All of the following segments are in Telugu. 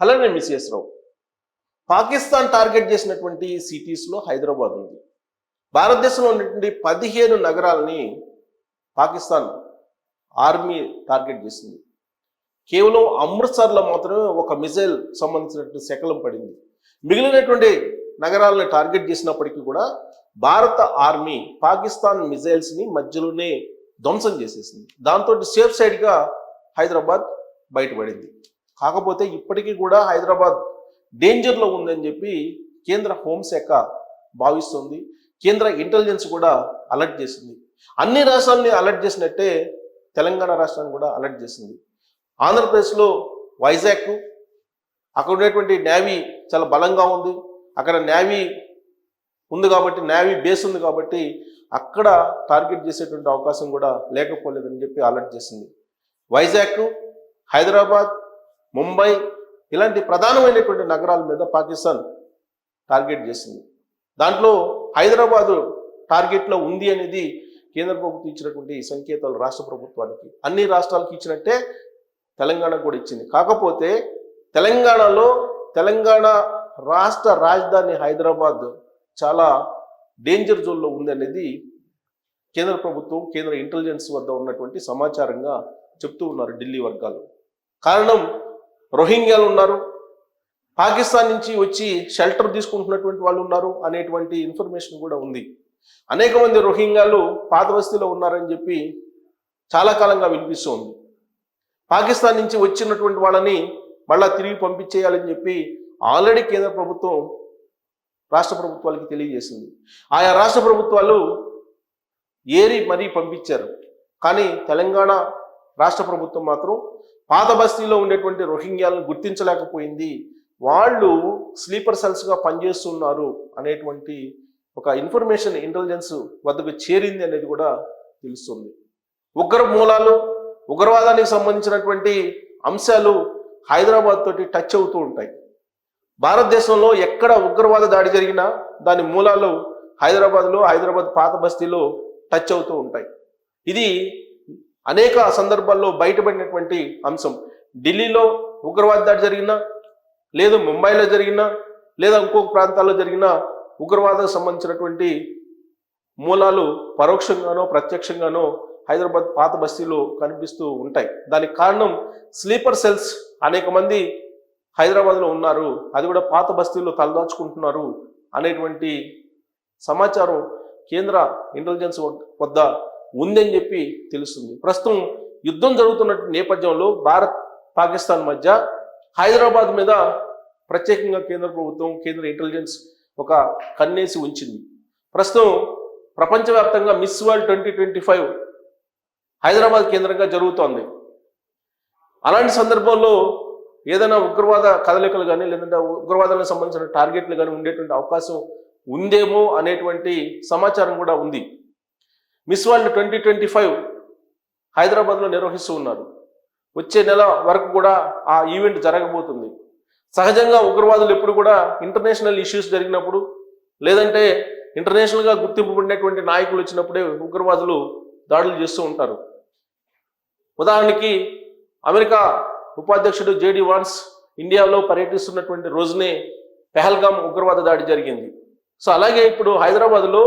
అలానే మిస్ఎస్ రావు. పాకిస్తాన్ టార్గెట్ చేసినటువంటి సిటీస్లో హైదరాబాద్ ఉంది. భారతదేశంలో ఉన్నటువంటి పదిహేను నగరాలని పాకిస్తాన్ ఆర్మీ టార్గెట్ చేసింది. కేవలం అమృత్సర్లో మాత్రమే ఒక మిజైల్ సంబంధించినటువంటి శకలం పడింది. మిగిలినటువంటి నగరాలను టార్గెట్ చేసినప్పటికీ కూడా భారత ఆర్మీ పాకిస్తాన్ మిజైల్స్ని మధ్యలోనే ధ్వంసం చేసేసింది. దాంతో సేఫ్ సైడ్గా హైదరాబాద్ బయటపడింది. కాకపోతే ఇప్పటికీ కూడా హైదరాబాద్ డేంజర్లో ఉందని చెప్పి కేంద్ర హోంశాఖ భావిస్తుంది. కేంద్ర ఇంటెలిజెన్స్ కూడా అలర్ట్ చేసింది. అన్ని రాష్ట్రాలని అలర్ట్ చేసినట్టే తెలంగాణ రాష్ట్రాన్ని కూడా అలర్ట్ చేసింది. ఆంధ్రప్రదేశ్లో వైజాగ్ అక్కడ ఉండేటువంటి నేవీ చాలా బలంగా ఉంది. అక్కడ నేవీ ఉంది కాబట్టి నేవీ బేస్ ఉంది కాబట్టి అక్కడ టార్గెట్ చేసేటువంటి అవకాశం కూడా లేకపోలేదని చెప్పి అలర్ట్ చేసింది. వైజాగ్ హైదరాబాద్ ముంబై ఇలాంటి ప్రధానమైనటువంటి నగరాల మీద పాకిస్తాన్ టార్గెట్ చేసింది. దాంట్లో హైదరాబాదు టార్గెట్లో ఉంది అనేది కేంద్ర ప్రభుత్వం ఇచ్చినటువంటి సంకేతాలు రాష్ట్ర ప్రభుత్వానికి. అన్ని రాష్ట్రాలకు ఇచ్చినట్టే తెలంగాణ కూడా ఇచ్చింది. కాకపోతే తెలంగాణలో తెలంగాణ రాష్ట్ర రాజధాని హైదరాబాద్ చాలా డేంజర్ జోన్లో ఉంది అనేది కేంద్ర ప్రభుత్వం కేంద్ర ఇంటెలిజెన్స్ వద్ద ఉన్నటువంటి సమాచారంగా చెప్తూ ఉన్నారు ఢిల్లీ వర్గాలు. కారణం రోహింగ్యాలు ఉన్నారు. పాకిస్తాన్ నుంచి వచ్చి షెల్టర్ తీసుకుంటున్నటువంటి వాళ్ళు ఉన్నారు అనేటువంటి ఇన్ఫర్మేషన్ కూడా ఉంది. అనేక మంది రోహింగ్యాలు పాత బస్తీలో ఉన్నారని చెప్పి చాలా కాలంగా వినిపిస్తుంది పాకిస్తాన్ నుంచి వచ్చినటువంటి వాళ్ళని మళ్ళా తిరిగి పంపించేయాలని చెప్పి ఆల్రెడీ కేంద్ర ప్రభుత్వం రాష్ట్ర ప్రభుత్వాలకి తెలియజేసింది. ఆయా రాష్ట్ర ప్రభుత్వాలు ఏరి మరీ పంపించారు. కానీ తెలంగాణ రాష్ట్ర ప్రభుత్వం మాత్రం పాత బస్తీలో ఉండేటువంటి రోహింగ్యాలను గుర్తించలేకపోయింది. వాళ్ళు స్లీపర్ సెల్స్గా పనిచేస్తున్నారు అనేటువంటి ఒక ఇన్ఫర్మేషన్ ఇంటెలిజెన్స్ వద్దకు చేరింది అనేది కూడా తెలుస్తుంది. ఉగ్ర మూలాలు ఉగ్రవాదానికి సంబంధించినటువంటి అంశాలు హైదరాబాద్ తోటి టచ్ అవుతూ ఉంటాయి. భారతదేశంలో ఎక్కడ ఉగ్రవాద దాడి జరిగినా దాని మూలాలు హైదరాబాద్లో హైదరాబాద్ పాత బస్తీలో టచ్ అవుతూ ఉంటాయి. ఇది అనేక సందర్భాల్లో బయటపడినటువంటి అంశం. ఢిల్లీలో ఉగ్రవాద దాడి జరిగినా లేదు ముంబైలో జరిగినా లేదా ఇంకొక ప్రాంతాల్లో జరిగిన ఉగ్రవాదం సంబంధించినటువంటి మూలాలు పరోక్షంగానో ప్రత్యక్షంగానో హైదరాబాద్ పాత బస్తీలో కనిపిస్తూ ఉంటాయి. దానికి కారణం స్లీపర్ సెల్స్. అనేక మంది హైదరాబాద్లో ఉన్నారు. అది కూడా పాత బస్తీల్లో తలదాచుకుంటున్నారు అనేటువంటి సమాచారం కేంద్ర ఇంటెలిజెన్స్ వద్ద ఉందని చెప్పి తెలుస్తుంది. ప్రస్తుతం యుద్ధం జరుగుతున్న నేపథ్యంలో భారత్ పాకిస్తాన్ మధ్య హైదరాబాద్ మీద ప్రత్యేకంగా కేంద్ర ప్రభుత్వం కేంద్ర ఇంటెలిజెన్స్ ఒక కన్నేసి ఉంచింది. ప్రస్తుతం ప్రపంచవ్యాప్తంగా Miss World twenty twenty five Hyderabad కేంద్రంగా జరుగుతోంది. అలాంటి సందర్భంలో ఏదైనా ఉగ్రవాద కదలికలు కానీ లేదంటే ఉగ్రవాదానికి సంబంధించిన టార్గెట్లు కానీ ఉండేటువంటి అవకాశం ఉందేమో అనేటువంటి సమాచారం కూడా ఉంది. Miss World twenty twenty five హైదరాబాద్లో నిర్వహిస్తూ ఉన్నారు. వచ్చే నెల వరకు కూడా ఆ ఈవెంట్ జరగబోతుంది. సహజంగా ఉగ్రవాదులు ఎప్పుడు కూడా ఇంటర్నేషనల్ ఇష్యూస్ జరిగినప్పుడు లేదంటే ఇంటర్నేషనల్గా గుర్తింపబడినటువంటి నాయకులు వచ్చినప్పుడే ఉగ్రవాదులు దాడులు చేస్తూ ఉంటారు. ఉదాహరణకి అమెరికా ఉపాధ్యక్షుడు జేడి వాన్స్ ఇండియాలో పర్యటిస్తున్నటువంటి రోజునే పెహల్గాం ఉగ్రవాద దాడి జరిగింది. సో అలాగే ఇప్పుడు హైదరాబాద్లో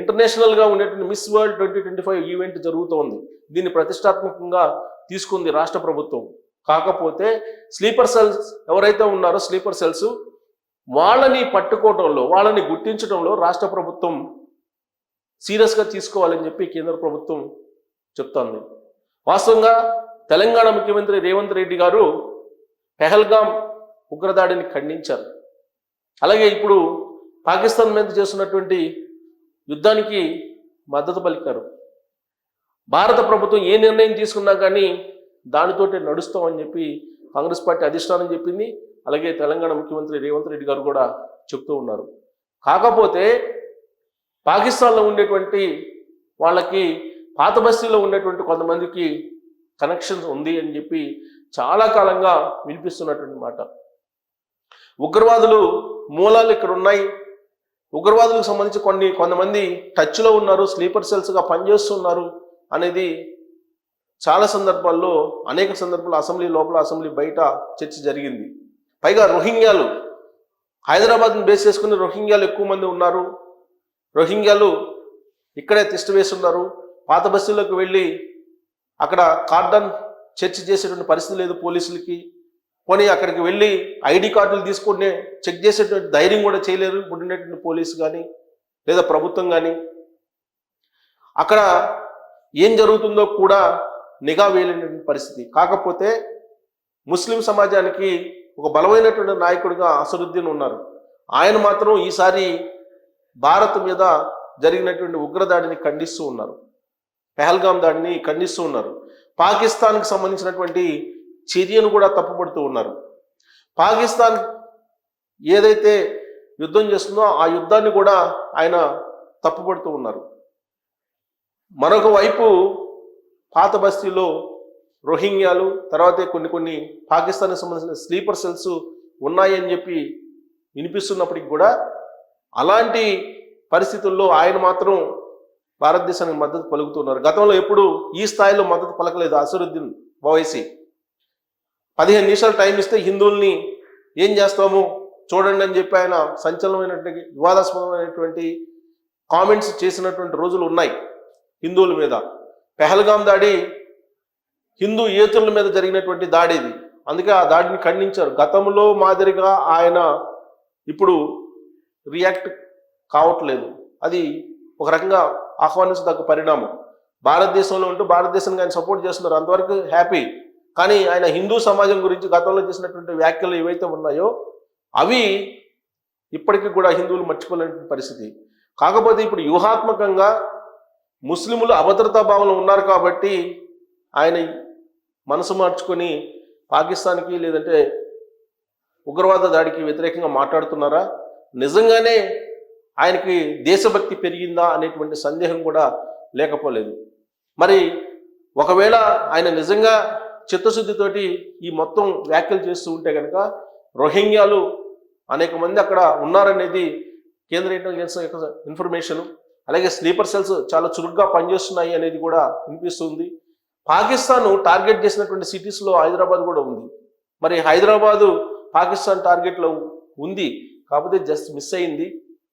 ఇంటర్నేషనల్గా ఉండేటువంటి Miss World twenty twenty five event జరుగుతోంది. దీన్ని ప్రతిష్టాత్మకంగా తీసుకుంది రాష్ట్ర ప్రభుత్వం. కాకపోతే స్లీపర్ సెల్స్ ఎవరైతే ఉన్నారో స్లీపర్ సెల్స్ వాళ్ళని పట్టుకోవడంలో వాళ్ళని గుర్తించడంలో రాష్ట్ర ప్రభుత్వం సీరియస్గా తీసుకోవాలని చెప్పి కేంద్ర ప్రభుత్వం చెప్తోంది. వాస్తవంగా తెలంగాణ ముఖ్యమంత్రి రేవంత్ రెడ్డి గారు పెహల్గాం ఉగ్రదాడిని ఖండించారు. అలాగే ఇప్పుడు పాకిస్తాన్ మీద చేస్తున్నటువంటి యుద్ధానికి మద్దతు పలికారు. భారత ప్రభుత్వం ఏ నిర్ణయం తీసుకున్నా కానీ దానితోటే నడుస్తామని చెప్పి కాంగ్రెస్ పార్టీ అధిష్టానం చెప్పింది. అలాగే తెలంగాణ ముఖ్యమంత్రి రేవంత్ రెడ్డి గారు కూడా చెప్తూ ఉన్నారు. కాకపోతే పాకిస్తాన్లో ఉండేటువంటి వాళ్ళకి పాత బస్తీలో ఉండేటువంటి కొంతమందికి కనెక్షన్స్ ఉంది అని చెప్పి చాలా కాలంగా వినిపిస్తున్నటువంటి మాట. ఉగ్రవాదులు మూలాలు ఇక్కడ ఉన్నాయి. ఉగ్రవాదులకు సంబంధించి కొన్ని కొంతమంది టచ్లో ఉన్నారు స్లీపర్ సెల్స్గా పనిచేస్తున్నారు అనేది చాలా సందర్భాల్లో అనేక సందర్భాల్లో అసెంబ్లీ లోపల అసెంబ్లీ బయట చర్చ జరిగింది. పైగా రోహింగ్యాలు హైదరాబాద్ని బేస్ చేసుకుని రోహింగ్యాలు ఎక్కువ మంది ఉన్నారు. రోహింగ్యాలు ఇక్కడే తిష్ట వేసి ఉన్నారు పాత బస్సులోకి వెళ్ళి అక్కడ కార్డన్ చర్చ చేసేటువంటి పరిస్థితి లేదు పోలీసులకి. పోనీ అక్కడికి వెళ్ళి ఐడి కార్డులు తీసుకుని చెక్ చేసేటువంటి ధైర్యం కూడా చేయలేరు. ఇప్పుడు ఉండేటువంటి పోలీసు కానీ లేదా ప్రభుత్వం కానీ అక్కడ ఏం జరుగుతుందో కూడా నిఘా వేయలేనటువంటి పరిస్థితి. కాకపోతే ముస్లిం సమాజానికి ఒక బలమైనటువంటి నాయకుడిగా అసరుద్దీన్ ఉన్నారు. ఆయన మాత్రం ఈసారి భారత్ మీద జరిగినటువంటి ఉగ్రదాడిని ఖండిస్తూ ఉన్నారు. పెహల్గాం దాడిని ఖండిస్తూ ఉన్నారు. పాకిస్తాన్కి సంబంధించినటువంటి చర్యను కూడా తప్పుపడుతూ ఉన్నారు. పాకిస్తాన్ ఏదైతే యుద్ధం చేస్తుందో ఆ యుద్ధాన్ని కూడా ఆయన తప్పుపడుతూ ఉన్నారు. మరొక వైపు పాత బస్తీలో రోహింగ్యాలు తర్వాతే కొన్ని కొన్ని పాకిస్తాన్కి సంబంధించిన స్లీపర్ సెల్స్ ఉన్నాయని చెప్పి వినిపిస్తున్నప్పటికి కూడా అలాంటి పరిస్థితుల్లో ఆయన మాత్రం భారతదేశానికి మద్దతు పలుకుతున్నారు. గతంలో ఎప్పుడు ఈ స్థాయిలో మద్దతు పలకలేదు అసరుద్దీన్ ఓవైసీ. పదిహేను నిమిషాలు టైం ఇస్తే హిందువుల్ని ఏం చేస్తాము? చూడండి అని చెప్పి ఆయన సంచలనమైనటువంటి వివాదాస్పదమైనటువంటి కామెంట్స్ చేసినటువంటి రోజులు ఉన్నాయి హిందువుల మీద. పెహల్గాం దాడి హిందూ యేతుల మీద జరిగినటువంటి దాడి ఇది. అందుకే ఆ దాడిని ఖండించారు. గతంలో మాదిరిగా ఆయన ఇప్పుడు రియాక్ట్ కావట్లేదు. అది ఒక రకంగా ఆహ్వానించదగ్గ పరిణామం. భారతదేశంలో ఉంటూ భారతదేశానికి ఆయన సపోర్ట్ చేస్తున్నారు. అంతవరకు హ్యాపీ కానీ ఆయన హిందూ సమాజం గురించి గతంలో చేసినటువంటి వ్యాఖ్యలు ఏవైతే ఉన్నాయో అవి ఇప్పటికీ కూడా హిందువులు మర్చిపోలేని పరిస్థితి. కాకపోతే ఇప్పుడు వ్యూహాత్మకంగా ముస్లిములు అభద్రతా భావంలో ఉన్నారు కాబట్టి ఆయన మనసు మార్చుకొని పాకిస్తాన్కి లేదంటే ఉగ్రవాద దాడికి వ్యతిరేకంగా మాట్లాడుతున్నారా? నిజంగానే ఆయనకి దేశభక్తి పెరిగిందా అనేటువంటి సందేహం కూడా లేకపోలేదు. మరి ఒకవేళ ఆయన నిజంగా చిత్తశుద్ధితోటి ఈ మొత్తం వ్యాఖ్యలు చేస్తూ ఉంటే కనుక రోహింగ్యాలు అనేక మంది అక్కడ ఉన్నారనేది కేంద్ర ఇంటెలిజెన్స్ యొక్క ఇన్ఫర్మేషన్ అలాగే స్లీపర్ సెల్స్ చాలా చురుగ్గా పనిచేస్తున్నాయి అనేది కూడా వినిపిస్తుంది. పాకిస్తాన్ టార్గెట్ చేసినటువంటి సిటీస్లో హైదరాబాద్ కూడా ఉంది. మరి హైదరాబాదు పాకిస్తాన్ టార్గెట్లో ఉంది. కాకపోతే జస్ట్ మిస్ అయింది.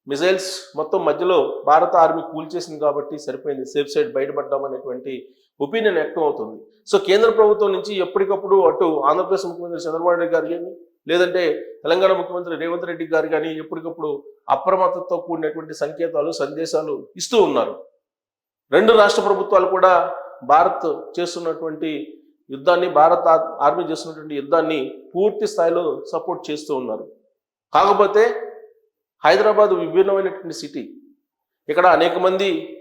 మిజైల్స్ మొత్తం మధ్యలో భారత ఆర్మీ కూల్చేసింది కాబట్టి సరిపోయింది. సేఫ్ సైడ్ బయటపడ్డాం అనేటువంటి ఒపీనియన్ వ్యక్తం అవుతుంది. సో కేంద్ర ప్రభుత్వం నుంచి ఎప్పటికప్పుడు అటు ఆంధ్రప్రదేశ్ ముఖ్యమంత్రి చంద్రబాబు నాయుడు గారు కానీ లేదంటే తెలంగాణ ముఖ్యమంత్రి రేవంత్ రెడ్డి గారు కానీ ఎప్పటికప్పుడు అప్రమత్తతో కూడినటువంటి సంకేతాలు సందేశాలు ఇస్తూ ఉన్నారు. రెండు రాష్ట్ర ప్రభుత్వాలు కూడా భారత్ చేస్తున్నటువంటి యుద్ధాన్ని భారత్ ఆర్- ఆర్మీ చేస్తున్నటువంటి యుద్ధాన్ని పూర్తి స్థాయిలో సపోర్ట్ చేస్తూ ఉన్నారు. కాకపోతే హైదరాబాద్ విభిన్నమైనటువంటి సిటీ. ఇక్కడ అనేక మంది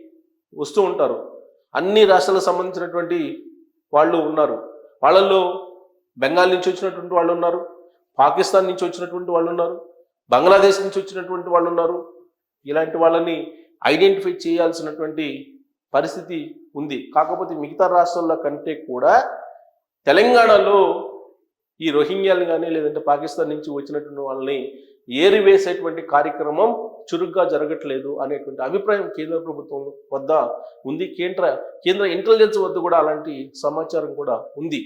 వస్తూ ఉంటారు. అన్ని రాష్ట్రాలకు సంబంధించినటువంటి వాళ్ళు ఉన్నారు. వాళ్ళల్లో బెంగాల్ నుంచి వచ్చినటువంటి వాళ్ళు ఉన్నారు పాకిస్తాన్ నుంచి వచ్చినటువంటి వాళ్ళు ఉన్నారు బంగ్లాదేశ్ నుంచి వచ్చినటువంటి వాళ్ళు ఉన్నారు. ఇలాంటి వాళ్ళని ఐడెంటిఫై చేయాల్సినటువంటి పరిస్థితి ఉంది. కాకపోతే మిగతా రాష్ట్రాల కంటే కూడా తెలంగాణలో ఈ రోహింగ్యాలు కానీ లేదంటే పాకిస్తాన్ నుంచి వచ్చినటువంటి వాళ్ళని ఏరివేసేటువంటి కార్యక్రమం చురుగ్గా జరగట్లేదు అనేటువంటి అభిప్రాయం కేంద్ర ప్రభుత్వం వద్ద ఉంది. కేంద్ర కేంద్ర ఇంటెలిజెన్స్ వద్ద కూడా అలాంటి సమాచారం కూడా ఉంది.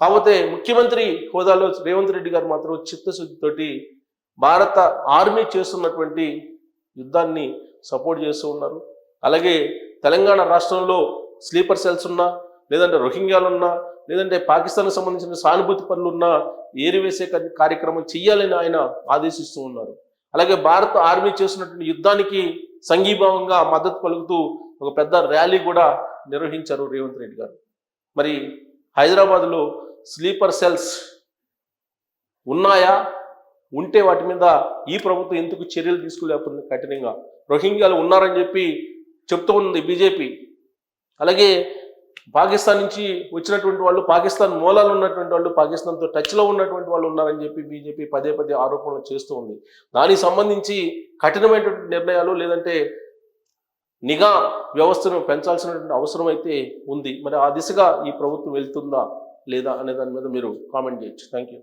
కాకపోతే ముఖ్యమంత్రి హోదాలో రేవంత్ రెడ్డి గారు మాత్రం చిత్తశుద్ధితోటి భారత ఆర్మీ చేస్తున్నటువంటి యుద్ధాన్ని సపోర్ట్ చేస్తూ ఉన్నారు. అలాగే తెలంగాణ రాష్ట్రంలో స్లీపర్ సెల్స్ ఉన్నా లేదంటే రోహింగ్యాలున్నా లేదంటే పాకిస్తాన్కి సంబంధించిన సానుభూతి పనులు ఉన్న ఏరివేసే కార్యక్రమం చెయ్యాలని ఆయన ఆదేశిస్తూ ఉన్నారు. అలాగే భారత ఆర్మీ చేసినటువంటి యుద్ధానికి సంఘీభావంగా మద్దతు పలుకుతూ ఒక పెద్ద ర్యాలీ కూడా నిర్వహించారు రేవంత్ రెడ్డి గారు. మరి హైదరాబాద్లో స్లీపర్ సెల్స్ ఉన్నాయా? ఉంటే వాటి మీద ఈ ప్రభుత్వం ఎందుకు చర్యలు తీసుకోలేకపోతుంది? కఠినంగా. రోహింగ్యాలు ఉన్నారని చెప్పి చెప్తూ ఉంది బీజేపీ. అలాగే పాకిస్తాన్ నుంచి వచ్చినటువంటి వాళ్ళు పాకిస్తాన్ మూలాలు ఉన్నటువంటి వాళ్ళు పాకిస్తాన్తో టచ్లో ఉన్నటువంటి వాళ్ళు ఉన్నారని చెప్పి బీజేపీ పదే పదే ఆరోపణలు చేస్తూ ఉంది. దానికి సంబంధించి కఠినమైనటువంటి నిర్ణయాలు లేదంటే నిఘా వ్యవస్థను పెంచాల్సినటువంటి అవసరం అయితే ఉంది. మరి ఆ దిశగా ఈ ప్రభుత్వం వెళ్తుందా లేదా అనే దాని మీద మీరు కామెంట్ చేయొచ్చు. Thank you